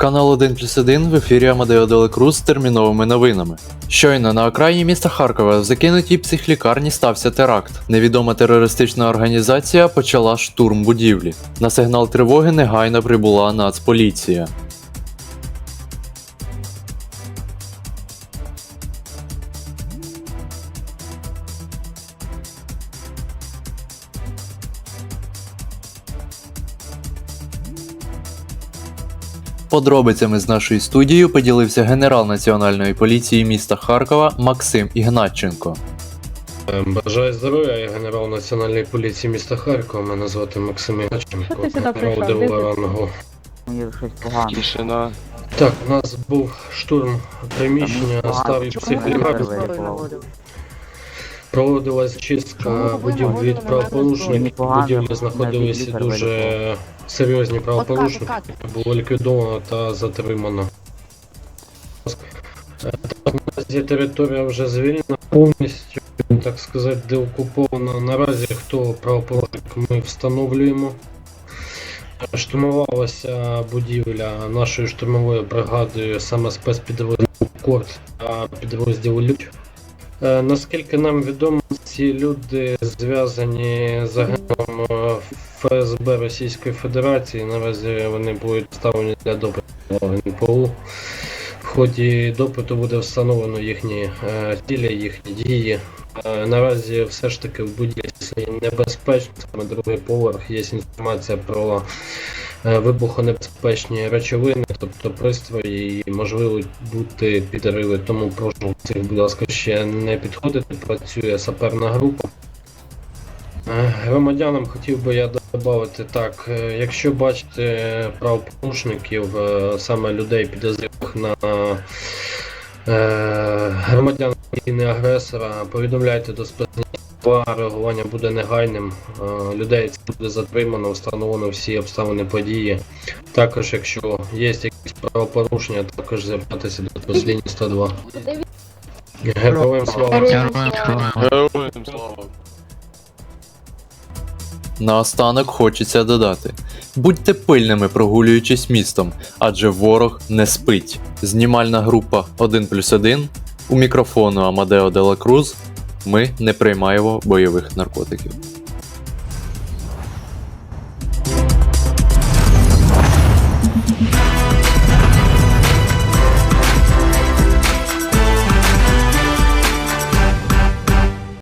Канал 1 плюс 1 в ефірі Амадео Делекрус з терміновими новинами. Щойно на окраїні міста Харкова в закинутій психлікарні стався теракт. Невідома терористична організація почала штурм будівлі. На сигнал тривоги негайно прибула Нацполіція. Подробицями з нашою студією поділився генерал Національної поліції міста Харкова Максим Ігнатченко. Е, Бажаю здоров'я, я генерал Національної поліції міста Харкова. Мене звати Максим Що ти сюди прийшов? ДВР рангу. Мені щось погано. Тишина. Так, у нас був штурм приміщення Там старої Проводилась чистка будівлі від правопорушників. В будівлі знаходилися дуже серйозні правопорушники. Було ліквідовано та затримано. Е, є територія вже звільнена повністю, так сказати, деокупована. Наразі хто правопорушник ми встановлюємо. Штурмувалася будівля нашою штурмовою бригадою саме спецпідрозділу Корт та підрозділу Людь. Е, Наскільки нам відомо, ці люди зв'язані з агентом е, ФСБ Російської Федерації. Наразі вони будуть вставлені для допиту НПУ. В ході допиту буде встановлено їхні е, цілі, їхні дії. Наразі все ж таки в будівлі небезпечно, саме другий поверх. Є інформація про вибухонебезпечні речовини, тобто пристрої, і можливо бути підриви. Тому прошу цих, будь ласка, ще не підходити. Працює саперна група. Е, Громадянам хотів би я додати так, е, якщо бачите правопорушників, е, саме людей підозрілих на е, громадян країни агресора, повідомляйте до спецназва, реагування буде негайним. Е, Людей це буде затримано, встановлено всі обставини події. Також, якщо є якісь правопорушення, також звертатися до послідні 102. Героям слава! Героям слава. Наостанок хочеться додати: будьте пильними прогулюючись містом, адже ворог не спить. Знімальна група 1 плюс 1 у мікрофону Амадео Дела Круз. Ми не приймаємо бойових наркотиків.